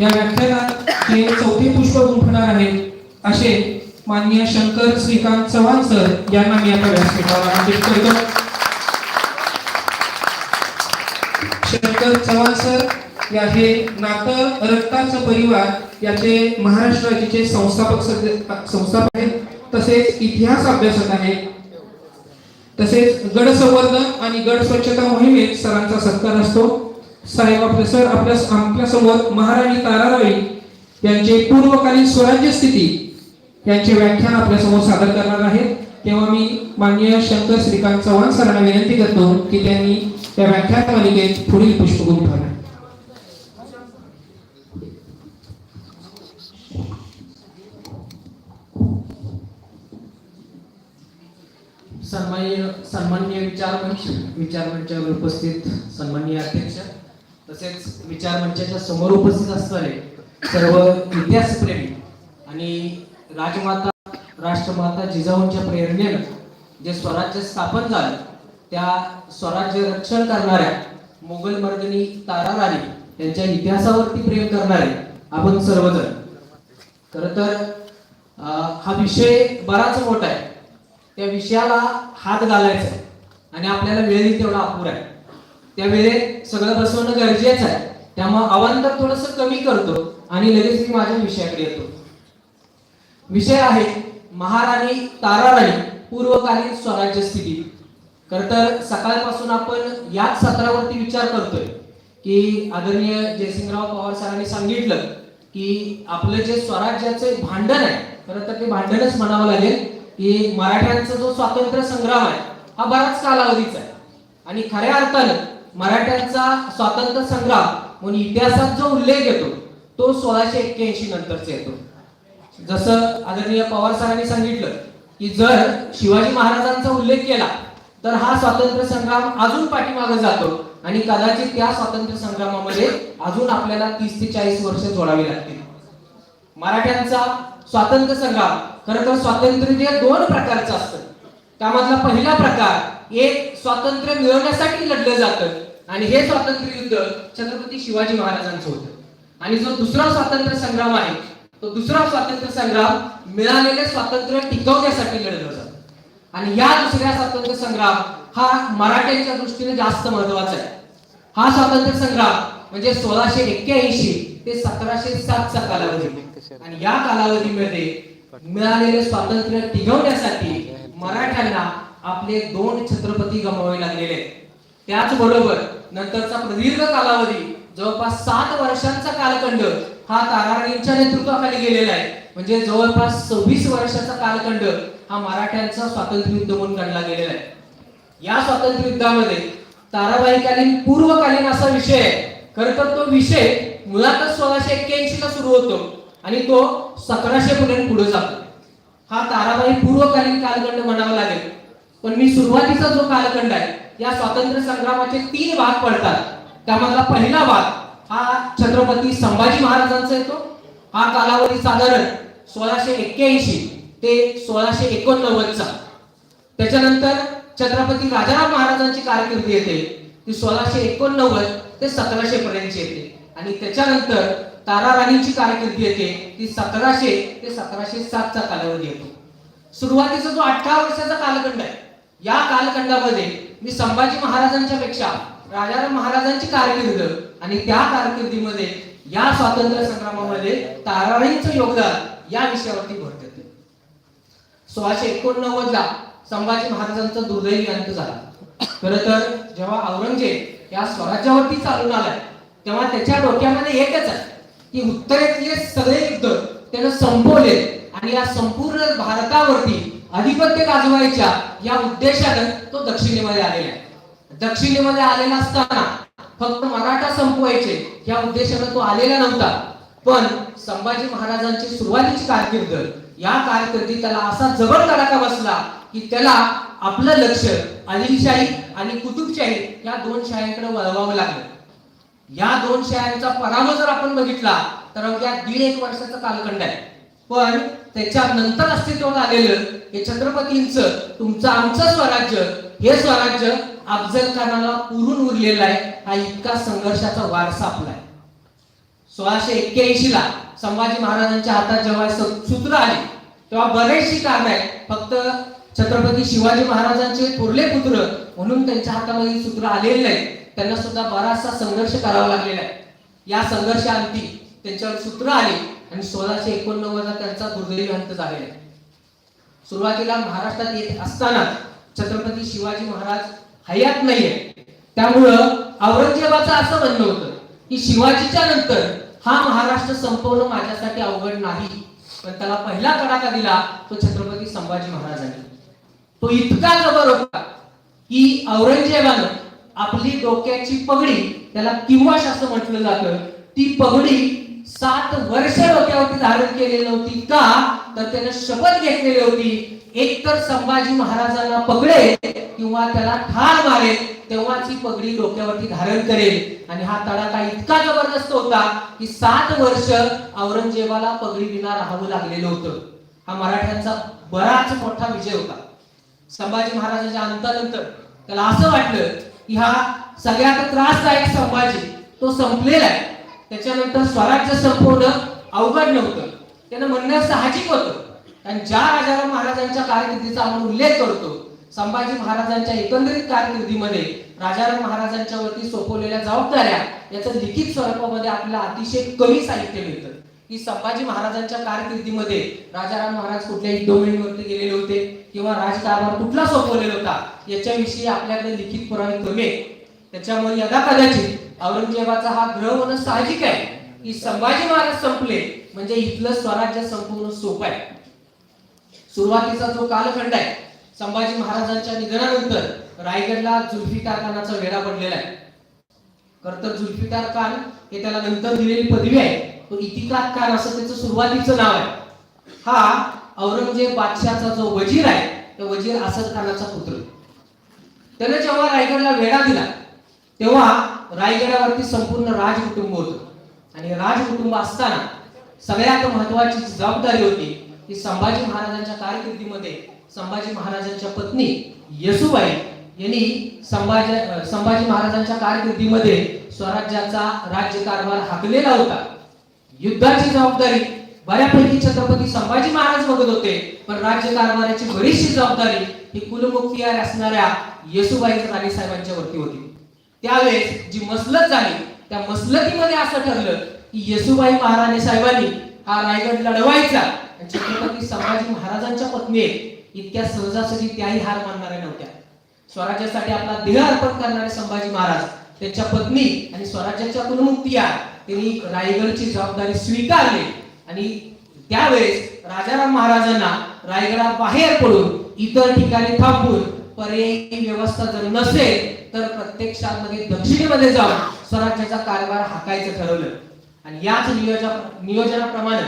या व्याख्यानात हे चौथे पुष्प गुंफणार आहेत असे माननीय शंकर श्रीकांत चव्हाण सर यांना मी आता व्यासपीठावर आमंत्रित करतो. शंकर चव्हाण सर या हे नातं रक्ताचं परिवार याचे महाराष्ट्र राज्याचे संस्थापक संस्थापक आहेत. तसेच इतिहास अभ्यासक आहेत. तसेच गड संवर्धन आणि गड स्वच्छता मोहिमेत सरांचा सत्कार असतो. साहेब आपले सर आपल्या आपल्या महाराणी ताराबाई यांचे पूर्वकालीन स्वराज्य स्थिती यांचे व्याख्यान आपल्यासमोर सादर करणार आहेत. तेव्हा मी माननीय शंकर श्रीकांत चव्हाण सरांना विनंती करतो की त्यांनी त्या व्याख्यान मालिकेत पुढील पुष्पगुण भरा सन्मान्य सन्मान्य विचार विचारमंचावर उपस्थित सन्मान्य अध्यक्ष तसेच विचार मंचाच्या समोर उपस्थित असणारे सर्व इतिहासप्रेमी आणि राजमाता राष्ट्रमाता जिजाऊंच्या प्रेरणेनं जे स्वराज्य स्थापन झालं त्या स्वराज्य रक्षण करणाऱ्या मोगल मर्दनी तारा राणी यांच्या इतिहासावरती प्रेम करणारे आपण सर्वजण. खर तर हा विषय बराच मोठा आहे. त्या विषयाला हात घालायचा आहे आणि आपल्याला वेळही तेवढा अपुरा आहे. त्या वेळेत सगळं बसवणं गरजेचं आहे. त्यामुळे अवांतर थोडस कमी करतो आणि लगेच मी माझ्या विषयाकडे येतो. विषय आहे महाराणी ताराराणी पूर्वकालीन स्वराज्य स्थिती. खर तर सकाळपासून आपण याच सत्रावरती विचार करतोय की आदरणीय जयसिंगराव पवार सरांनी सांगितलं की आपलं जे स्वराज्याचे भांडण आहे खरं तर ते भांडणच म्हणावं लागेल की मराठ्यांचा जो स्वातंत्र्य संग्राम आहे हा बराच कालावधीचा आहे. आणि खऱ्या अर्थानं मराठ्यांचा स्वातंत्र्य संग्राम म्हणून इतिहासात जो उल्लेख येतो तो सोळाशे एक्क्याऐंशी नंतरचा येतो. जसं आदरणीय पवार सरांनी सांगितलं की जर शिवाजी महाराजांचा उल्लेख केला तर हा स्वातंत्र्य संग्राम अजून पाठीमागे जातो आणि कदाचित त्या स्वातंत्र्य संग्रामामध्ये अजून आपल्याला तीस ते चाळीस वर्ष जोडावी लागतील. मराठ्यांचा स्वातंत्र्य संग्राम खरं तर स्वातंत्र्य दोन प्रकारचं असतं. त्यामधला पहिला प्रकार एक स्वातंत्र्य मिळवण्यासाठी लढलं जातं आणि हे स्वातंत्र्य युद्ध छत्रपती शिवाजी महाराजांचं होतं. आणि जो दुसरा स्वातंत्र्य संग्राम आहे तो दुसरा स्वातंत्र्य संग्राम मिळालेले स्वातंत्र्य टिकवण्यासाठी लढलं जातं आणि या दुसऱ्या स्वातंत्र्य संग्राम हा मराठ्यांच्या दृष्टीने जास्त महत्त्वाचा आहे. हा स्वातंत्र्य संग्राम म्हणजे सोळाशे एक्क्याऐंशी ते सतराशे सातचा कालावधी. आणि या कालावधीमध्ये मिळालेले स्वातंत्र्य टिकवण्यासाठी मराठ्यांना आपले दोन छत्रपती गमावे लागलेले आहेत. त्याचबरोबर नंतरचा प्रदीर्घ कालावधी जवळपास सात वर्षांचा कालखंड हा ताराराणींच्या नेतृत्वाखाली गेलेला आहे. म्हणजे जवळपास सव्वीस वर्षाचा कालखंड हा मराठ्यांचा स्वातंत्र्य युद्ध म्हणून गणला गेलेला आहे. या स्वातंत्र्य युद्धामध्ये ताराबाईकालीन पूर्वकालीन असा विषय आहे. खर तर तो विषय मुळातच सोळाशे एक्क्याऐंशी ला सुरू होतो आणि तो सतराशे पर्यंत पुढे जातो. हा ताराबाई पूर्वकालीन कालखंड म्हणावा लागेल. पण मी सुरुवातीचा जो कालखंड आहे या स्वातंत्र्य संग्रामाचे तीन भाग पडतात. त्यामधला पहिला भाग हा छत्रपती संभाजी महाराजांचा येतो. हा कालावधी साधारण सोळाशे एक्क्याऐंशी ते सोळाशे एकोणनव्वदचा. त्याच्यानंतर छत्रपती राजाराम महाराजांची कारकिर्दी येते. ती सोळाशे एकोणनव्वद ते सतराशे पर्यंतची येते. आणि त्याच्यानंतर तारा राणीची कारकिर्दी येते. ती सतराशे ते सतराशे सातचा कालावधी येतो. सुरुवातीचा जो अठरा वर्षाचा कालखंड आहे या कालखंडामध्ये मी संभाजी महाराजांच्या पेक्षा राजाराम महाराजांची कारकीर्द आणि त्या कारकिर्दीमध्ये या स्वातंत्र्य संग्रामामध्ये ताराराणींचं योगदान या विषयावरती भर देते. सोळाशे एकोणनव्वद ला संभाजी महाराजांचा दुर्दैवी अंत झाला. खर तर जेव्हा औरंगजेब या स्वराज्यावरती चालून आलाय तेव्हा त्याच्या डोक्यामध्ये एकच आहे की उत्तरेतले सगळे युद्ध त्यानं संपवले आणि या संपूर्ण भारतावरती अधिपत्य गाजवायच्या या उद्देशानं तो दक्षिणेमध्ये आलेला आहे. दक्षिणेमध्ये आलेला असताना फक्त मराठा संपवायचे या उद्देशानं तो आलेला नव्हता. पण संभाजी महाराजांची सुरुवातीची कारकीर्द या कारकिर्दीत त्याला असा जबर तडाखा बसला की त्याला आपलं लक्ष आदिलशाही आणि कुतुबशाही या दोन शाह्यांकडे वळवावं लागलं. या दोन शाळांचा पराभव जर आपण बघितला तर अवघ्या दीड एक वर्षाचा कालखंड आहे. पण त्याच्या नंतर अस्तित्वात आलेलं हे छत्रपतींच तुमचं आमचं स्वराज्य हे स्वराज्य अफजल खानाला पुरून उरलेलं आहे. हा इतका संघर्षाचा वारसा आपला आहे. सोळाशे एक्क्याऐंशी ला संभाजी महाराजांच्या हातात जेव्हा सूत्र आले तेव्हा बरेचशी कारण आहे फक्त छत्रपती शिवाजी महाराजांचे थोरले पुत्र म्हणून त्यांच्या हातामध्ये सूत्र आलेलं नाही. त्यांना सुद्धा बराचसा संघर्ष करावा लागलेला आहे. या संघर्षांती त्यांच्यावर सूत्र आले आणि सोळाशे एकोणनव्वदला त्यांचा दुर्दैवी अंत झालेला आहे. सुरुवातीला महाराष्ट्रात येत असताना छत्रपती शिवाजी महाराज हयात नाहीये. त्यामुळं औरंगजेबाचं असं म्हणणं होतं की शिवाजीच्या नंतर हा महाराष्ट्र संपवणं माझ्यासाठी अवघड नाही. पण त्याला पहिला तडाखा दिला तो छत्रपती संभाजी महाराजांनी. तो इतका जबर होता की औरंगजेबानं आपली डोक्याची पगडी त्याला किंवाश असं म्हटलं जातं ती पगडी सात वर्ष डोक्यावरती धारण केलेली नव्हती का? तर त्याने शपथ घेतलेली होती. एक तर संभाजी महाराजांना पगडे किंवा त्याला ठार मारेल तेव्हाच ही पगडी डोक्यावरती धारण करेल. आणि हा तडाखा इतका जबरदस्त होता की सात वर्ष औरंगजेबाला पगडी विना राहावं लागलेलं होतं. हा मराठ्यांचा बराच मोठा विजय होता. संभाजी महाराजांच्या अंतानंतर त्याला असं वाटलं की हा सगळ्यात त्रासदायक संभाजी तो संपलेला आहे. त्याच्यानंतर स्वराज्य संपवणं अवघड नव्हतं. त्यानं म्हणणं साहजिक होतं. आणि ज्या राजाराम महाराजांच्या कारकिर्दीचा आपण उल्लेख करतो संभाजी महाराजांच्या एकंदरीत कारकिर्दीमध्ये राजाराम महाराजांच्या वरती सोपवलेल्या जबाबदाऱ्या याचं लिखित स्वरूपामध्ये आपल्याला अतिशय कमी साहित्य मिळतं. की संभाजी महाराजांच्या कारकिर्दीमध्ये राजाराम महाराज कुठल्याही डोमेनवरती गेलेले होते किंवा राजकारभार कुठला सोपवलेला होता याच्याविषयी आपल्याकडे लिखित पुरावे कमी आहे त्याच्यामुळे यदा कदाचित औरंगजेबाचा हा ग्रह होणं साहजिक आहे. की संभाजी महाराज संपले म्हणजे इथलं स्वराज्य संपूर्ण सोपं आहे. सुरुवातीचा जो कालखंड आहे संभाजी महाराजांच्या निधनानंतर रायगडला जुल्फिकार खानाचा वेढा पडलेला आहे. खर तर जुल्फिकार खान हे त्याला नंतर दिलेली पदवी आहे तो इतिकात खान असं त्याचं सुरुवातीचं नाव आहे. हा औरंगजेब बादशाहचा जो वजीर आहे तो वजीर असद खानाचा पुत्र. त्याने जेव्हा रायगडला वेढा दिला तेव्हा रायगडावरती संपूर्ण राजकुटुंब होतं. आणि राजकुटुंब असताना सगळ्यात महत्वाची जबाबदारी होती की संभाजी महाराजांच्या कारकिर्दीमध्ये संभाजी महाराजांच्या पत्नी येसुबाई यांनी संभाजी संभाजी महाराजांच्या कारकिर्दीमध्ये स्वराज्याचा राज्यकारभार हाकलेला होता. युद्धाची जबाबदारी बऱ्यापैकी छत्रपती संभाजी महाराज बघत होते पण राज्यकारभाराची बरीचशी जबाबदारी ही कुलमुखियार असणाऱ्या येसुबाई राणी साहेबांच्या वरती होती. त्यावेळेस जी मसलत झाली त्या मसलतीमध्ये असं ठरलं की येसुबाई महाराणी साहेबांनी हा रायगड लढवायचा. छत्रपती संभाजी महाराजांच्या पत्नी इतक्या सहजासहजी त्याही हार मानणाऱ्या नव्हत्या. स्वराज्यासाठी आपला देह अर्पण करणारे संभाजी महाराज त्यांच्या पत्नी आणि स्वराज्याच्या कुलमुक्तिया त्यांनी रायगडची जबाबदारी स्वीकारली. आणि त्यावेळेस राजाराम महाराजांना रायगडा बाहेर पडून इतर ठिकाणी थांबून पर्यायी व्यवस्था जर नसेल तर प्रत्यक्षामध्ये दक्षिणेमध्ये जाऊन स्वराज्याचा कारभार हाकायचं ठरवलं. आणि याच नियोजन नियोजनाप्रमाणे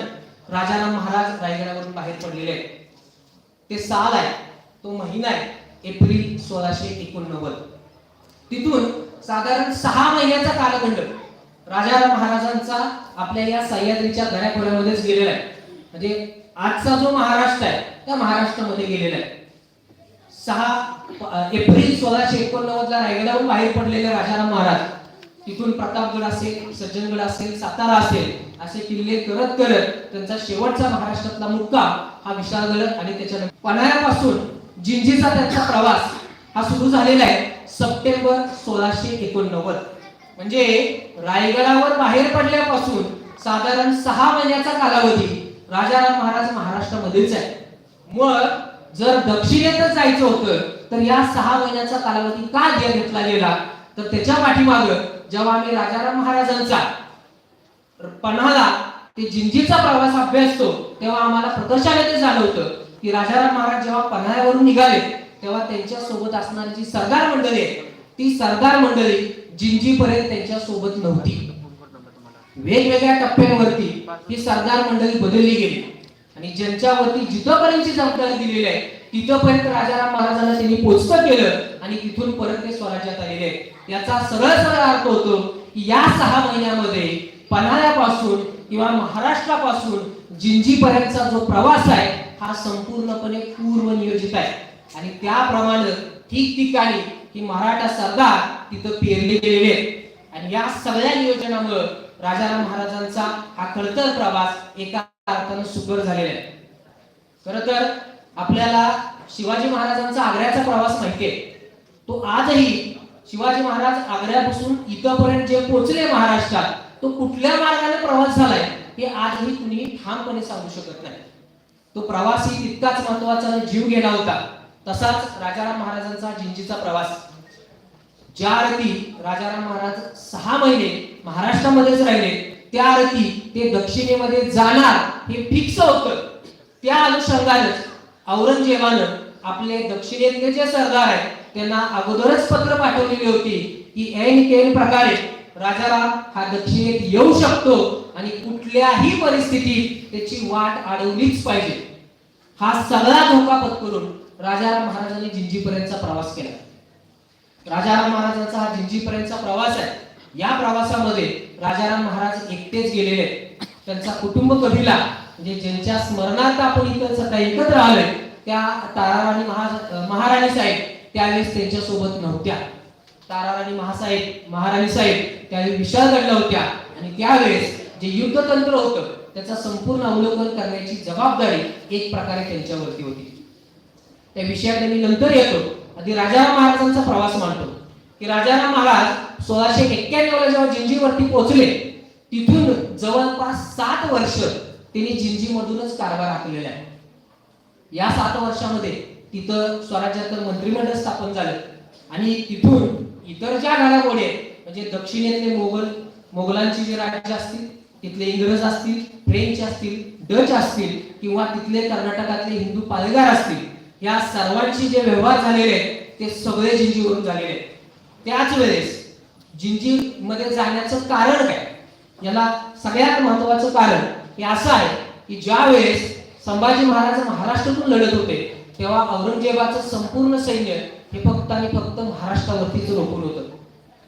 राजाराम महाराज रायगडावरून बाहेर पडलेले आहेत. ते साल आहे तो महिना आहे एप्रिल सोळाशे एकोणनव्वद. तिथून साधारण सहा महिन्याचा कालखंड राजाराम महाराजांचा आपल्या या सह्याद्रीच्या दऱ्याखोऱ्यामध्येच गेलेला आहे. म्हणजे आजचा जो महाराष्ट्र आहे त्या महाराष्ट्रामध्ये गेलेला आहे. सहा एप्रिल सोळाशे एकोणनव्वद ला रायगडावरून बाहेर पडलेले राजाराम महाराज. तिथून प्रतापगड असेल सज्जनगड असेल सातारा असेल असे किल्ले करत करत त्यांचा शेवटचा महाराष्ट्रातला मुक्का हा विशाळगड आणि त्याच्या पन्हाळ्यापासून जिंजीचा त्यांचा प्रवास हा सुरू झालेला आहे सप्टेंबर सोळाशे एकोणनव्वद. म्हणजे रायगडावर बाहेर पडल्यापासून साधारण सहा महिन्याचा कालावधी राजाराम महाराज महाराष्ट्रामध्येच आहे. मग जर दक्षिणेतच जायचं होतं तर या सहा महिन्याचा कालावधी का घे- घेतला गेला? तर त्याच्या पाठीमाग जेव्हा आम्ही राजाराम महाराजांचा पन्हाला ते जिंजीचा प्रवास अभ्यासतो तेव्हा आम्हाला प्रदर्शाने ते जाणवतं की राजाराम महाराज जेव्हा पन्हाळ्यावरून निघाले तेव्हा त्यांच्यासोबत असणारी जी सरदार मंडळी आहे ती सरदार मंडळी जिंजीपर्यंत त्यांच्यासोबत नव्हती. वेगवेगळ्या टप्प्यांवरती ही सरदार मंडळी बदलली गेली. आणि ज्यांच्यावरती जिथंपर्यंतची जबाबदारी दिलेली आहे तिथपर्यंत राजाराम महाराजांना त्यांनी पोचतं केलं आणि तिथून परत ते स्वराज्यात आलेले आहेत. याचा सरळ सरळ अर्थ होतो की या सहा महिन्यामध्ये पन्हाळ्यापासून किंवा महाराष्ट्रापासून जिंजीपर्यंतचा जो प्रवास आहे हा संपूर्णपणे पूर्व नियोजित आहे. आणि त्याप्रमाणे ठिकठिकाणी ही मराठा सरदार तिथं पेरले गेलेले आहेत. आणि या सगळ्या नियोजनामुळे राजाराम महाराजांचा हा खडतर प्रवास एका अर्थानं सुकर झालेले आहे खर तर आपल्याला शिवाजी महाराजांचा आग्र्याचा प्रवास माहितीये. तो आजही शिवाजी महाराज आग्र्यापासून इथपर्यंत जे पोहोचले महाराष्ट्रात तो कुठल्या मार्गाने प्रवास झालाय हे आजही कुणी ठामपणे सांगू शकत नाही. तो प्रवासी तितकाच महत्त्वाचा जीव गेला होता तसाच राजाराम महाराजांचा जिंजीचा प्रवास. ज्या अर्थी राजाराम महाराज सहा महिने महाराष्ट्रामध्येच राहिले त्या रथी ते दक्षिणेमध्ये जाणार हे फिक्स होतं. त्या अनुषंगानेच औरंगजेबानं आपले दक्षिणेतले जे सरदार आहेत त्यांना अगोदरच पत्र पाठवलेली होती की ऐन केन प्रकारे राजाराम हा दक्षिणेत येऊ शकतो आणि कुठल्याही परिस्थितीत त्याची वाट अडवलीच पाहिजे. हा सगळा धोका पत्करून राजाराम महाराजांनी जिंजीपर्यंतचा प्रवास केला. राजाराम महाराजांचा हा जिंजीपर्यंतचा प्रवास आहे. या प्रवासामध्ये राजाराम महाराज एकटेच गेलेले आहेत. त्यांचा कुटुंब कधीला म्हणजे ज्यांच्या स्मरणार्थ आपण इथं सध्या एकत्र आलोय त्या ताराराणी महा महाराणी साहेब त्यावेळेस त्यांच्यासोबत नव्हत्या. ताराराणी महासाहेब महाराणी साहेब त्यावेळी विशाल घडल्या होत्या. आणि त्यावेळेस जे युद्धतंत्र होतं त्याचा संपूर्ण अवलोकन करण्याची जबाबदारी एक प्रकारे त्यांच्यावरती होती. त्या विषयाकडे मी नंतर येतो. आधी राजाराम महाराजांचा प्रवास मांडतो. की राजाराम महाराज सोळाशे एक्क्याण्णव ला जेव्हा जिंजीवरती पोहोचले तिथून जवळपास सात वर्ष त्यांनी जिंजीमधूनच कारभार आखलेला आहे. या सात वर्षामध्ये तिथं स्वराज्याचं मंत्रिमंडळ स्थापन झालं. आणि तिथून इतर ज्या घडामोडी आहेत म्हणजे दक्षिणेतले मोगल मोगलांची जे राज्य असतील तिथले इंग्रज असतील फ्रेंच असतील डच असतील किंवा तिथले कर्नाटकातले हिंदू पालगार असतील या सर्वांशी जे व्यवहार झालेले आहेत ते सगळे जिंजीवरून झालेले आहेत. त्याच वेळेस जिंजी मध्ये जाण्याचं कारण काय? याला सगळ्यात महत्वाचं कारण हे असं आहे की ज्या वेळेस संभाजी महाराज महाराष्ट्रातून लढत होते तेव्हा औरंगजेबाचं संपूर्ण सैन्य हे फक्त आणि फक्त महाराष्ट्रावरतीच रोखून होतं.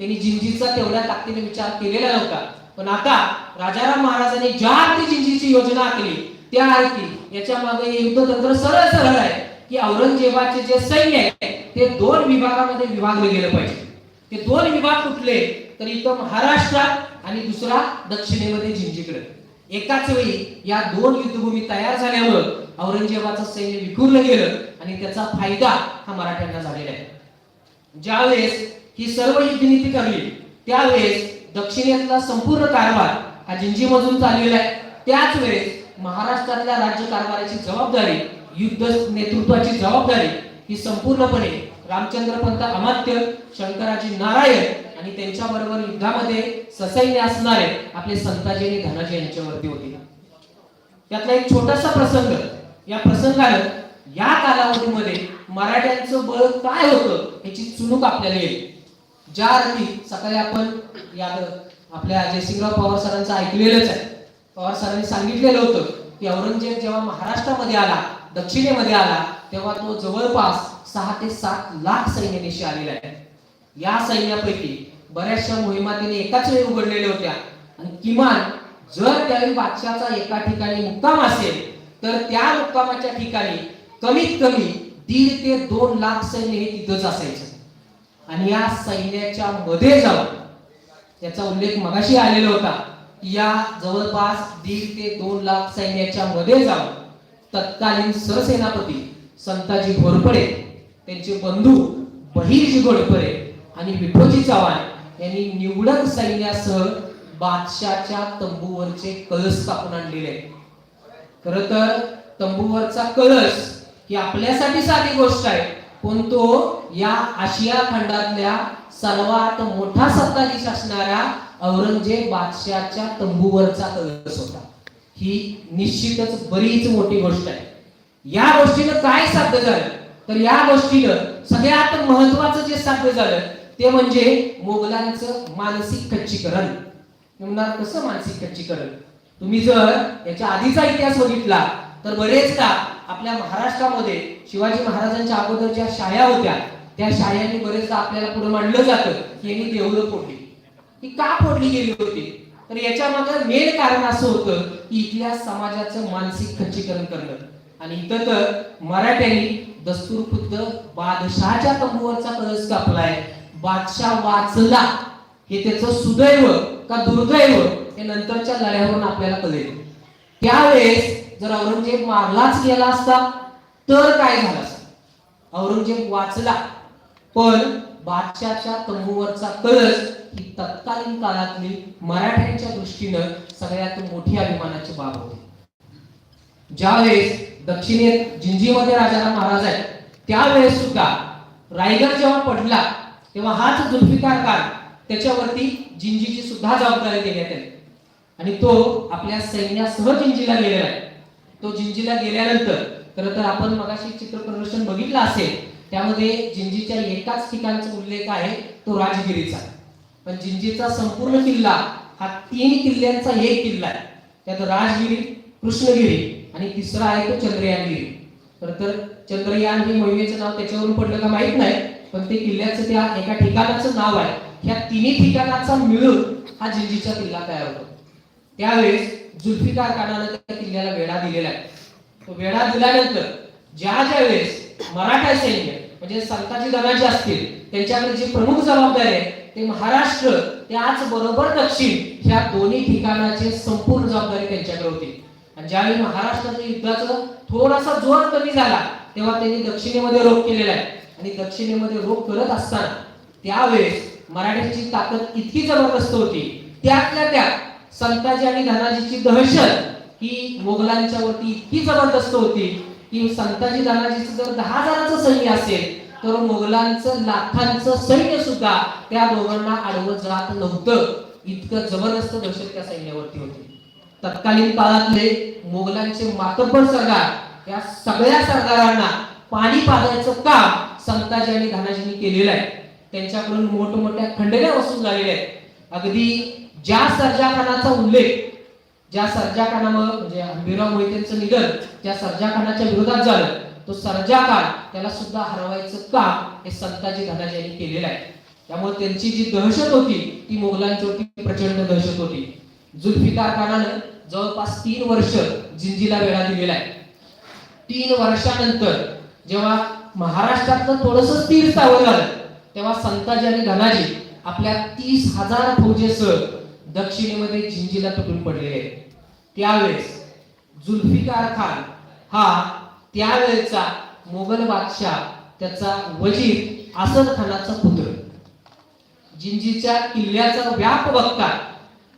त्यांनी जिंजीचा तेवढ्या ताकदीने विचार केलेला नव्हता. पण आता राजाराम महाराजांनी ज्या अर्थी जिंजीची योजना आखली त्या अर्थी याच्या मागे हे युद्धतंत्र सरळ सरळ आहे की औरंगजेबाचे जे सैन्य आहे ते दोन विभागामध्ये विभागले गेलं पाहिजे. ते दोन विभाग कुठले तर इथं महाराष्ट्रात आणि दुसरा दक्षिणेमध्ये जिंजीकडे एकाच वेळी या दोन युद्धभूमी तयार झाल्यामुळं औरंगजेबाचं सैन्य विखुरलं गेलं आणि त्याचा फायदा हा मराठ्यांना झालेला आहे. ज्यावेळेस ही सर्व युद्धनीती करली त्यावेळेस दक्षिणेतला संपूर्ण कारभार हा जिंजीमधून चाललेला आहे. त्याच वेळेस महाराष्ट्रातल्या राज्य कारभाराची जबाबदारी युद्ध नेतृत्वाची जबाबदारी ही संपूर्णपणे रामचंद्र पंत अमात्य शंकराजी नारायण आणि त्यांच्या बरोबर युद्धामध्ये ससैन्य असणारे आपले संताजी आणि धनाजी यांच्यावरती होते. त्यातला एक छोटासा प्रसंग या प्रसंगानं या कालावधीमध्ये मराठ्यांचं बळ काय होतं याची चुणूक आपल्याला येईल. ज्या अर्थी सकाळी आपण या आपल्या जयसिंगराव पवार सरांचं ऐकलेलंच आहे. पवार सरांनी सांगितलेलं होतं की औरंगजेब जेव्हा महाराष्ट्रामध्ये आला दक्षिणेमध्ये आला तेव्हा तो जवळपास सहा ते सात लाख सैन्यानिशी आलेला आहे या सैन्यापैकी बऱ्याचशा मोहिमा तिने एकाच वेळी उघडलेल्या होत्या. आणि किमान जर त्यावेळी बादशाचा एका ठिकाणी मुक्काम असेल तर त्या मुक्कामाच्या ठिकाणी कमीत कमी दीड ते दोन लाख सैन्य हे तिथंच असायचं. आणि या सैन्याच्या मध्ये जाऊन याचा उल्लेख मगाशी आलेला होता या जवळपास दीड ते दोन लाख सैन्याच्या मध्ये जाऊन तत्कालीन सरसेनापती संताजी घोरपडे त्यांचे बंधू बहिरजी घोरपडे आणि विठोजी चव्हाण यांनी निवडक सैन्यासह बादशाच्या तंबूवरचे कळस कापून आणलेले. खर तर तंबूवरचा कळस ही आपल्यासाठी साधी गोष्ट आहे पण तो या आशिया खंडातल्या सर्वात मोठा सत्ताधीश असणाऱ्या औरंगजेब बादशाच्या तंबूवरचा कळस होता. ही निश्चितच बरीच मोठी गोष्ट आहे. या गोष्टीनं काय साध्य झालं? तर या गोष्टीनं सगळ्यात महत्वाचं जे साध्य झालं ते म्हणजे मोगलांचं मानसिक खच्चीकरण. म्हणणार कसं मानसिक खच्चीकरण? तुम्ही जर याच्या आधीचा इतिहास बघितला तर बरेचदा आपल्या महाराष्ट्रामध्ये शिवाजी महाराजांच्या अगोदर ज्या शाळा होत्या त्या शाळांनी बरेचदा आपल्याला पुढे मांडलं जातं की यांनी देवळं फोडली. ही का फोडली गेली होती? तर याच्या मागे मेन कारण असं होतं की इथल्या समाजाचं मानसिक खच्चीकरण करणं. आणि इथं तर मराठ्यांनी दस्तूर खुद्द बादशहाच्या तंबूवरचा कळस कापलाय. बादशाह वाचला. हे त्याचं सुदैव का दुर्दैव हे नंतरच्या लढ्यावरून आपल्याला कळेल. त्यावेळेस जर औरंगजेब मारलाच गेला असता तर काय झालं असत? औरंगजेब वाचला. पण बादशाहच्या तंबूवरचा कळस ही तत्कालीन काळातली मराठ्यांच्या दृष्टीनं सगळ्यात मोठी अभिमानाची बाब होती. ज्यावेळेस दक्षिणेत जिंजीमध्ये राजाराम महाराज आहेत. त्यावेळेस सुद्धा रायगड जेव्हा पडला तेव्हा हाच जुल्फिकार खान त्याच्यावरती जिंजीची सुद्धा जबाबदारी देण्यात आली. आणि तो आपल्या सैन्यासह जिंजीला गेलेला आहे. तो जिंजीला गेल्यानंतर खरं तर आपण मगाशी चित्र प्रदर्शन बघितलं असेल त्यामध्ये जिंजीच्या एकाच ठिकाणचा उल्लेख आहे तो राजगिरीचा. पण जिंजीचा संपूर्ण किल्ला हा तीन किल्ल्यांचा एक किल्ला आहे. त्यात राजगिरी कृष्णगिरी आणि तिसरा आहे तो चंद्रयानगिरी खर तर चंद्रयान हे मोहिमेचं नाव त्याच्यावरून पडलं का माहीत नाही पण ते किल्ल्याचं त्या एका ठिकाणाचं नाव आहे. ह्या तिन्ही ठिकाणाचा मिळून हा जिंजीचा किल्ला तयार होतो. त्यावेळेस जुल्फिकार खानानं त्या किल्ल्याला वेढा दिलेला आहे. तो वेढा दिल्यानंतर ज्या ज्या वेळेस मराठा सैन्य म्हणजे संताजी धनाजी असतील त्यांच्याकडे जी प्रमुख जबाबदारी आहे ते महाराष्ट्र त्याचबरोबर दक्षिण ह्या दोन्ही ठिकाणाची संपूर्ण जबाबदारी त्यांच्याकडे होती. आणि ज्यावेळी महाराष्ट्राच्या युद्धाचा थोडासा जोर कमी झाला तेव्हा त्यांनी दक्षिणेमध्ये रोख केलेला आहे. आणि दक्षिणेमध्ये रोख करत असताना त्यावेळेस मराठ्यांची ताकद इतकी जबरदस्त होती त्यातल्या त्यात संताजी आणि धनाजीची दहशत ही मोगलांच्या वरती इतकी जबरदस्त होती की संताजी धनाजीचं जर दहा हजाराचं सैन्य असेल तर मोगलांचं लाखांचं सैन्य सुद्धा त्या दोघांना आडवं जात नव्हतं. इतकं जबरदस्त दहशत त्या सैन्यावरती होती. तत्कालीन काळातले मोगलांचे मातब्बर सरदार या सगळ्या सरदारांना पाणी पाजायचं काम संताजी आणि धनाजींनी केलेलं आहे. त्यांच्याकडून मोठमोठ्या खंडण्या वसूल झालेल्या आहेत. अगदी ज्या सर्जाखानाचा उल्लेख ज्या सर्जाखाना म्हणजे हंबीरराव मोहितेंचं निधन ज्या सर्जाखानाच्या विरोधात झालं तो सर्जा त्याला सुद्धा हरवायचं काम हे संताजी धनाजी यांनी केलेलं आहे. त्यामुळे त्यांची जी दहशत होती ती मोगलांच्यावरती प्रचंड दहशत होती. जुल्फिकार खानानं जवळपास तीन वर्ष जिंजीला वेळा दिलेला आहे. तीन वर्षानंतर जेव्हा महाराष्ट्रातलं थोडस स्थिर स्थावर झालं तेव्हा संताजी आणि धनाजी आपल्या तीस हजार फौजेसह दक्षिणेमध्ये जिंजीला तुटून पडलेले आहेत. त्यावेळेस जुल्फिकार खान हा त्यावेळेचा मोगल बादशाह त्याचा वजीर असद खानाचा पुत्र. जिंजीच्या किल्ल्याचा व्याप बघता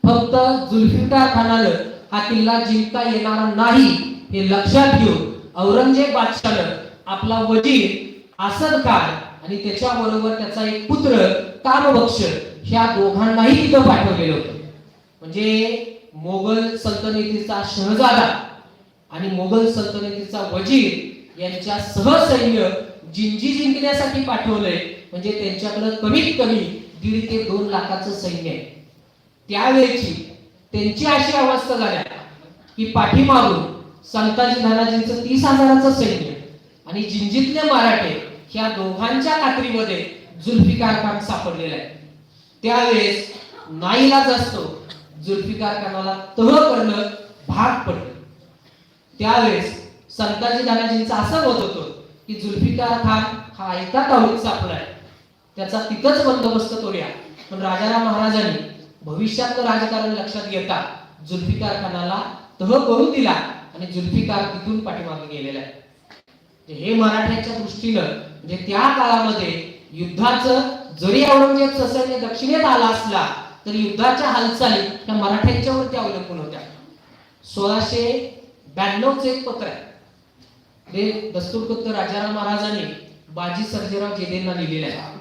फक्त जुल्फिकार खानानं हा किल्ला जिंकता येणार नाही हे लक्षात घेऊन औरंगजेब बादशाहनं आपला वजीर आसन काय आणि त्याच्याबरोबर त्याचा एक पुत्र कामबक्ष ह्या दोघांनाही तिथं पाठवलेलं होतं. म्हणजे मोगल सल्तनतीचा शहजादा आणि मोगल सल्तनतीचा वजीर यांच्या सहसैन्य जिंजी जिंकण्यासाठी पाठवलंय. म्हणजे त्यांच्याकडे कमीत कमी दीड ते दोन लाखाचं सैन्य आहे. त्यावेळेची त्यांची अशी अवस्था झाल्या की पाठीमागून संताजी धनाजींचं तीस हजाराचं सैन्य आणि जिंजीतले मराठे ह्या दोघांच्या कात्रीमध्ये जुल्फिकार खान सापडलेला आहे. त्यावेळेस नाईलाज असतो जुल्फिकार खानाला तह करणं भाग पडलं. त्यावेळेस संताजी दादाजींचं असं होत होतं की जुल्फिकार खान हा एका तावडीत सापडलाय त्याचा तिथंच बंदोबस्त करूया. पण राजाराम महाराजांनी भविष्यातलं राजकारण लक्षात घेता जुल्फिकार खानाला तह करू दिला आणि जुल्फिकार तिथून पाठीमागे गेलेला आहे. हे मराठ्याच्या दृष्टीनं म्हणजे त्या काळामध्ये युद्धाचं जरी औरंगजेब सैन्य दक्षिणेत आला असला तरी युद्धाच्या हालचाली त्या मराठ्यांच्यावरती अवलंबून होत्या. सोळाशे ब्याण्णवच एक पत्र आहे. ते दस्तूरखुद्द राजाराम महाराजांनी बाजी सर्जेराव जेदेंना लिहिलेलं आहे.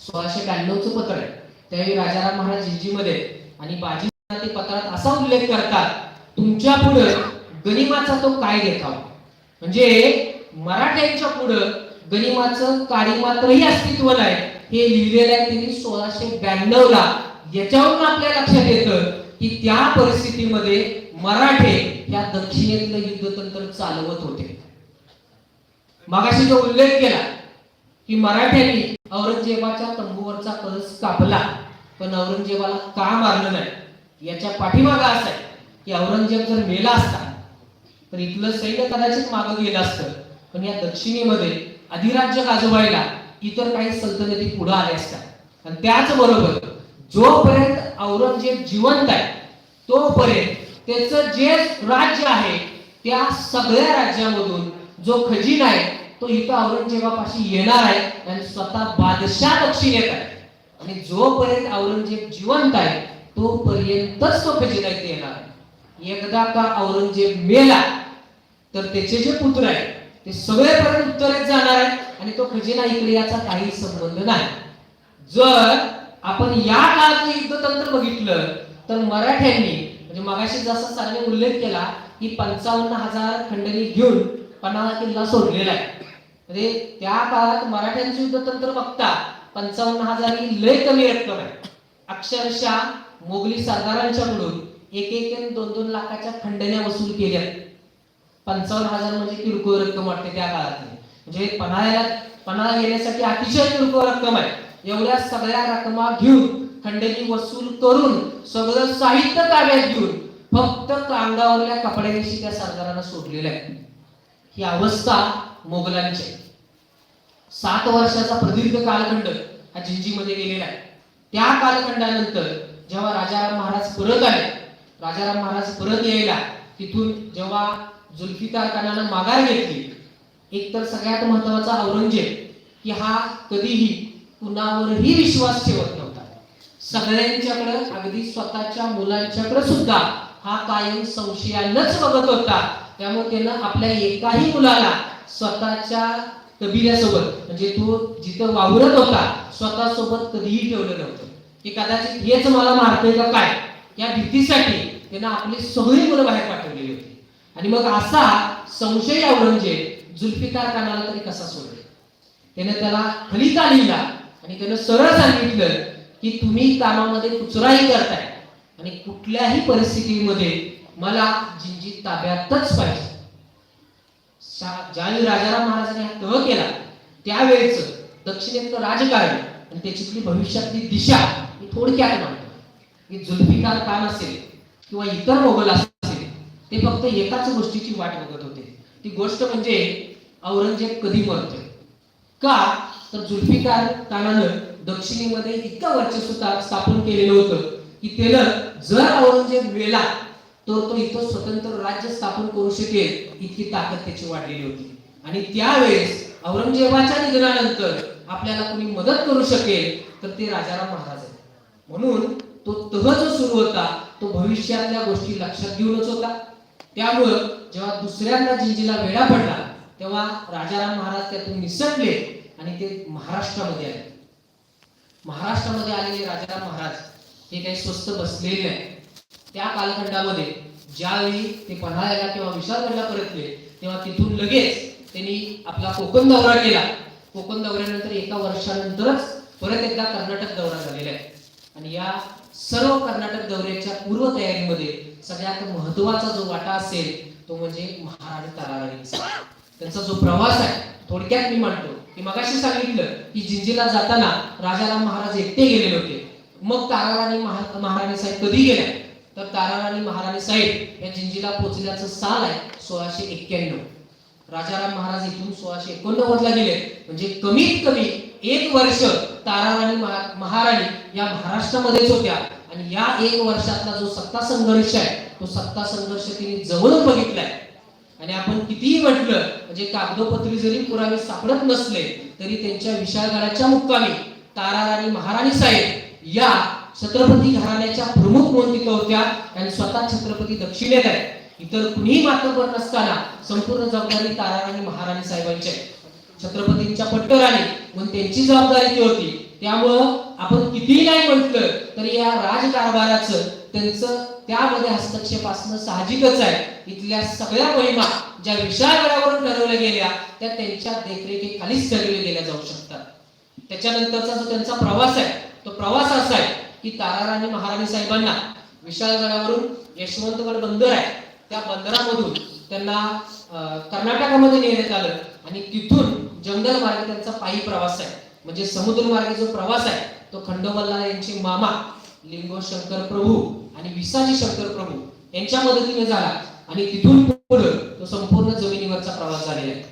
सोळाशे ब्याण्णवचं पत्र आहे. त्यावेळी राजाराम महाराज जिंजीमध्ये आणि बाजी ते पत्रात असा उल्लेख करतात तुमच्यापुढे गनिमाचा तो काय देखावा? म्हणजे मराठ्यांच्या पुढं गनिमाचं काळी मात्रही अस्तित्व नाही. हे लिहिलेलं आहे त्यांनी सोळाशे ब्याण्णव ला. याच्यावरून आपल्या लक्षात येतं की त्या परिस्थितीमध्ये मराठे या दक्षिणेतलं युद्धतंत्र चालवत होते. मागाशी जो उल्लेख केला की मराठ्यांनी औरंगजेबाच्या तंबूवरचा कळस कापला पण औरंगजेबाला का मारलं नाही? याच्या पाठीमागा असं आहे की औरंगजेब जर मेला असता तर इथलं सैन्य कदाचित मागं गेलं असतं. पण या दक्षिणेमध्ये अधिराज्य गाजवायला इतर काही सल्तनती पुढे आल्या असतात आणि त्याचबरोबर जोपर्यंत औरंगजेब जिवंत आहे तोपर्यंत त्याचं जे राज्य आहे त्या सगळ्या राज्यामधून जो खजिना आहे तो इथं औरंगजेबापाशी येणार आहे आणि स्वतः बादशाह पक्षी येत आहे. आणि जोपर्यंत औरंगजेब जिवंत आहे तोपर्यंतच तो खजिना इथे येणार आहे. एकदा का औरंगजेब मेला तर त्याचे जे पुत्र आहेत ते सगळेपर्यंत उत्तरेत जाणार आहे आणि तो खजिना इकडे याचा काही संबंध नाही. जर आपण या काळातलं युद्धतंत्र बघितलं तर मराठ्यांनी म्हणजे मगाशी जसा सरांनी उल्लेख केला की पंचावन्न हजार खंडणी घेऊन पन्हाळा किल्ला सोडलेला आहे. म्हणजे त्या काळात मराठ्यांचे युद्धतंत्र बघता पंचावन्न हजार ही लय कमी रक्कम आहे. अक्षरशः मोगली सरदारांच्याकडून एक एक दोन दोन लाखाच्या खंडण्या वसूल केल्या पंचावन्न हजार म्हणजे किरकोळ रक्कम वाटते त्या काळातली. म्हणजे पन्हाळ्याला पन्हाळा घेण्यासाठी अतिशय किरकोळ रक्कम आहे. एवढ्या सगळ्या रकमा घेऊन खंडणी वसूल करून सगळं साहित्य ताब्यात घेऊन फक्त कांगावरल्या कपड्याविषयी त्या सरदारांना सोडलेलं आहे. ही अवस्था मोगलांचे. सात वर्षाचा प्रदीर्घ कालखंड हा जिंजीमध्ये गेलेला आहे. त्या कालखंडानंतर जेव्हा राजाराम महाराज परत आले राजाराम महाराज परत यायला तिथून जेव्हा जुल्फिकार खानानं माघार घेतली एक तर सगळ्यात महत्त्वाचा औरंगजेब की हा कधीही कुणावरही विश्वास ठेवत नव्हता. सगळ्यांच्याकडे अगदी स्वतःच्या मुलांच्याकडे सुद्धा हा कायम संशयानंच बघत होता. त्यामुळे त्यानं आपल्या एकाही मुलाला स्वतःच्या कबिल्यासोबत म्हणजे तो जिथं वावरत होता स्वतः सोबत कधीही ठेवलं नव्हतं. की कदाचित हेच मला मारतोय का काय? या भीतीसाठी त्यांना आपली सगळी मुलं बाहेर पाठवलेली होती. आणि मग असा संशय औरंगजेब जुल्फिकार खानाला तरी कसा सोडले? त्याने त्याला खलिता लिहिला आणि त्यानं सरळ सांगितलं की तुम्ही कामामध्ये कुचराही करताय आणि कुठल्याही परिस्थितीमध्ये मला जिंजी ताब्यातच पाहिजे. ज्यावेळी राजाराम महाराजांनी हा तह केला त्यावेळेच दक्षिणेतलं राजकारण आणि त्याच्यातली भविष्यातली दिशा ही थोडक्यात मांडतो. की जुल्फिकार खान असेल किंवा इतर मोगल असेल ते फक्त एकाच गोष्टीची वाट बघत होते. ती गोष्ट म्हणजे औरंगजेब कधी मरतोय. का? तर जुल्फिकार खानानं दक्षिणेमध्ये इतकं वर्चस्व स्थापन केलेलं होतं की त्यानं जर औरंगजेब वेला तर तो इथं स्वतंत्र राज्य स्थापन करू शकेल इतकी ताकद त्याची वाढलेली होती. आणि त्यावेळेस औरंगजेबाच्या निधनानंतर आपल्याला कोणी मदत करू शकेल तर ते राजाराम महाराज आहे म्हणून तो तह जो सुरू होता तो भविष्यातल्या गोष्टी लक्षात घेऊनच होता. त्यामुळं जेव्हा दुसऱ्यांदा जिंजीला वेढा पडला तेव्हा राजाराम महाराज त्यातून निसटले आणि ते महाराष्ट्रामध्ये आले. महाराष्ट्रामध्ये आलेले राजाराम महाराज हे काही स्वस्त बसलेले नाही. त्या कालखंडामध्ये ज्यावेळी ते पन्हाळ्याला किंवा विशाळगडला परतले तेव्हा तिथून लगेच त्यांनी आपला कोकण दौरा केला. कोकण दौऱ्यानंतर एका वर्षानंतरच परत एकदा कर्नाटक दौरा झालेला आहे. आणि या सर्व कर्नाटक दौऱ्याच्या पूर्व तयारीमध्ये सगळ्यात महत्त्वाचा जो वाटा असेल तो म्हणजे महाराणी ताराराणीचा त्यांचा जो प्रवास आहे थोडक्यात मी म्हणतो की मगाशी सांगितलं की जिंजीला जाताना राजाराम महाराज एकटे गेलेले होते. मग ताराराणी महाराणी साहेब कधी गेल्या? तर ताराराणी महाराणी साहेब या जिंजीला पोचल्याचं साल आहे सोळाशे एक्क्याण्णव. राजाराम महाराज इथून सोळाशे एकोणनव्वदला गेले. म्हणजे कमीत कमी एक वर्ष ताराराणी महाराणी या महाराष्ट्रामध्येच होत्या. आणि या एक वर्षातला जो सत्ता संघर्ष आहे तो सत्ता संघर्ष तिने जवळून बघितलाय. आणि आपण कितीही म्हटलं म्हणजे कागदोपत्री जरी पुरावे सापडत नसले तरी त्यांच्या विशाळगडाच्या मुक्कामी ताराराणी महाराणी साहेब या छत्रपती घराण्याच्या प्रमुख म्हणून तिथं होत्या. आणि स्वतः छत्रपती दक्षिणेत आहे. इतर कुणीही मातबर नसताना संपूर्ण जबाबदारी ताराराणी महाराणी साहेबांची आहे. छत्रपतींच्या पट्टराणी म्हणून त्यांची जबाबदारी ती होती. त्यामुळं आपण कितीही नाही म्हटलं तरी या राजकारभाराचं त्यांचं त्यामध्ये हस्तक्षेप असणं साहजिकच आहे. इथल्या सगळ्या मोहिमा ज्या विशाळगडावरून ठरवल्या गेल्या त्या त्यांच्या देखरेखीखालीच ठरवल्या गेल्या जाऊ शकतात. त्याच्यानंतरचा जो त्यांचा प्रवास आहे तो प्रवास असा आहे की ताराराणी महाराणी साहेबांना विशाळगडावरून यशवंतगड बंदर आहे. त्या बंदरामधून त्यांना कर्नाटकामध्ये नेण्यात आलं आणि तिथून जंगल मार्गे त्यांचा पायी प्रवास आहे. म्हणजे समुद्र मार्गे जो प्रवास आहे तो खंडोबल्ला यांचे मामा लिंगो शंकर प्रभू आणि विसाजी शंकर प्रभू यांच्या मदतीने झाला. आणि तिथून पुढे तो संपूर्ण जमिनीवरचा प्रवास झालेला आहे.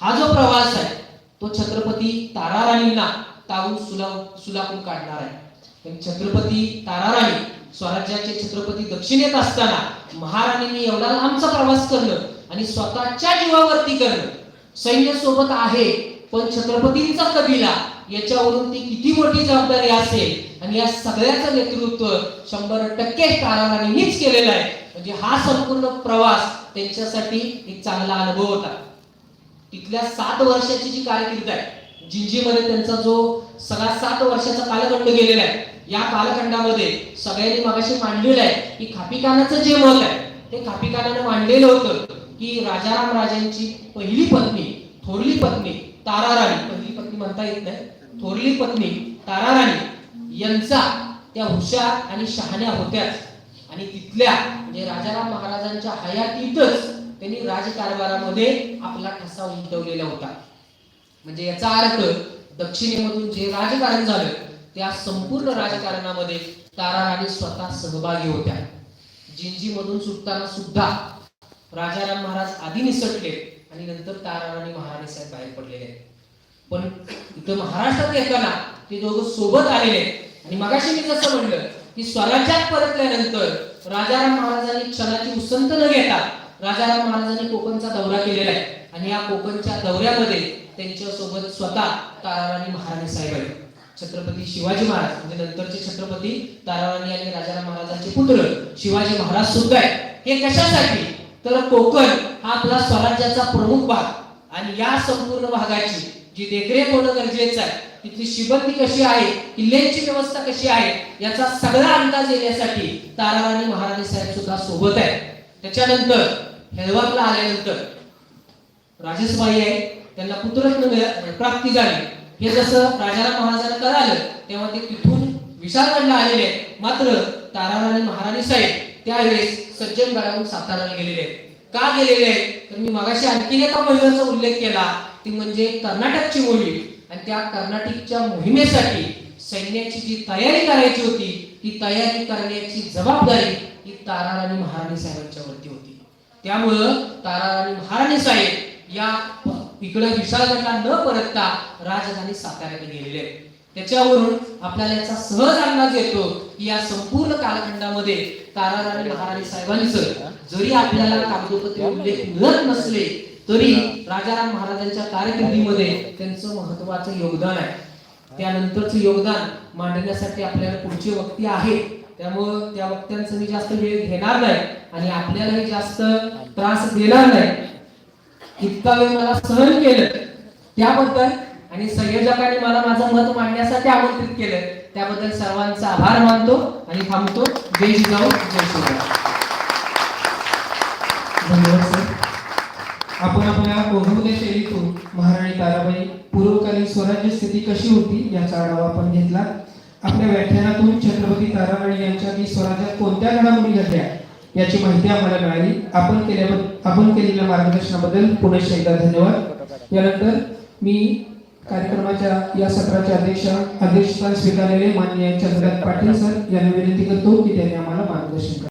हा जो प्रवास आहे तो छत्रपती ताराराणींना ताऊ सुला सुलाकून काढणार आहे. छत्रपती ताराराणी स्वराज्याचे छत्रपती दक्षिणेत असताना महाराणींनी एवढा लांबचा प्रवास करणं आणि स्वतःच्या जीवावरती करणं. सैन्य सोबत आहे पण छत्रपतींचा कबिला याच्यावरून ती किती मोठी जबाबदारी असेल? आणि या सगळ्याचं नेतृत्व शंभर टक्के ताराराणींनीच केलेलं आहे. म्हणजे हा संपूर्ण प्रवास त्यांच्यासाठी एक चांगला अनुभव होता. तिथल्या सात वर्षाची जी कारकीर्द आहे जिंजीमध्ये त्यांचा जो सगळा सात वर्षाचा कालखंड गेलेला आहे या कालखंडामध्ये सगळ्यांनी मगाशी मांडलेलं आहे की खापिकानाचं जे मत आहे ते खापिकानानं मांडलेलं होतं की राजाराम राजांची पहिली पत्नी थोरली पत्नी ताराराणी पहिली पत्नी म्हणता येत नाही थोरली पत्नी ताराराणी यांचा त्या हुशार आणि शहाण्या होत्याच. आणि तिथल्या म्हणजे राजाराम महाराजांच्या हयातीतच त्यांनी राजकारभारामध्ये आपला ठसा उमटवलेला होता. म्हणजे याचा अर्थ दक्षिणेमधून जे राजकारण झालं त्या संपूर्ण राजकारणामध्ये ताराराणी स्वतः सहभागी होत्या. जिंजीमधून सुटताना सुद्धा राजाराम महाराज आधी निसटले आणि नंतर ताराराणी महाराणी साहेब बाहेर पडलेले आहेत. पण इथं महाराष्ट्रात येताना ते दोघं सोबत आलेले आणि मगाशी मी जसं म्हणलं की स्वराज्यात परतल्यानंतर राजाराम महाराजांनी क्षणाची उसंत न घेता राजाराम महाराजांनी कोकणचा दौरा केलेला आहे. आणि या कोकणच्या दौऱ्यामध्ये त्यांच्यासोबत स्वतः ताराराणी महाराणी साहेब आहेत. छत्रपती शिवाजी महाराज म्हणजे नंतरचे छत्रपती ताराराणी आणि राजाराम महाराजांचे पुत्र शिवाजी महाराज सुद्धा आहेत. हे कशासाठी? तर कोकण हा आपला स्वराज्याचा प्रमुख भाग. आणि या संपूर्ण भागाची जी देखरेख होणं गरजेचं आहे तिथली शिबंदी कशी आहे किल्ल्यांची व्यवस्था कशी आहे याचा सगळा अंदाज येण्यासाठी ताराराणी महाराणी साहेब सुद्धा सोबत आहे त्याच्यानंतर हेळवाकला आल्यानंतर राजेशबाई आहे. त्यांना पुत्ररत्न म्हणजे प्राप्ती झाली हे जसं राजाराम महाराजांना कळालं तेव्हा ते तिथून विशाळगडला आलेले आहेत. मात्र ताराराणी महाराणी साहेब त्यावेळेस सज्जनगडाहून साताराला गेलेले आहेत. का गेलेले आहेत? तर मी मगाशी आणखीन एका मोहिमेचा उल्लेख केला. ती म्हणजे कर्नाटकची मोहीम आणि त्या कर्नाटकच्या मोहिमेसाठी सैन्याची जी तयारी करायची होती ती तयारी करण्याची जबाबदारी ही ताराराणी महाराणी साहेबांच्या वरती होती. त्यामुळं ताराराणी महाराणी साहेब या इकडे विशाळगडला न परतता राजधानी साताऱ्याला गेलेले. त्याच्यावरून आपल्याला याचा सहज अंदाज येतो की या संपूर्ण कालखंडामध्ये ताराराणी महाराणी साहेबांचं जरी आपल्याला कागदोपत्री उल्लेख मिळत नसले तरी राजाराम महाराजांच्या कारकिर्दीमध्ये त्यांचं महत्वाचं योगदान आहे. त्यानंतरच योगदान मांडण्यासाठी आपल्याला पुढचे वक्ते आहेत त्यामुळं त्या वक्त्यांचं मी जास्त वेळ घेणार नाही आणि आपल्यालाही जास्त त्रास देणार नाही. इतका वेळ मला सहन केलं त्याबद्दल आणि संयोजकाने मला माझं मत मांडण्यासाठी आमंत्रित केलं. त्याबद्दल सर्वांचा आभार मानतो आणि थांबतो. जय जिजाऊ जय शिवराय. धन्यवाद सर. आपण आपल्या ओघवल्या शैलीतून महाराणी ताराबाई पूर्वकालीन स्वराज्य स्थिती कशी होती याचा आढावा आपण घेतला. आपल्या व्याख्यानातून छत्रपती ताराबाई यांच्या की स्वराज्यात कोणत्या घडामोडी घडल्या याची माहिती आम्हाला मिळाली. आपण केल्याबद्दल आपण केलेल्या मार्गदर्शनाबद्दल पुनश्च एकदा धन्यवाद. यानंतर मी कार्यक्रमाच्या या सत्राच्या अध्यक्ष अध्यक्षस्थान स्वीकारलेले माननीय चंद्रकांत पाटील सर यांना विनंती करतो की त्यांनी आम्हाला मार्गदर्शन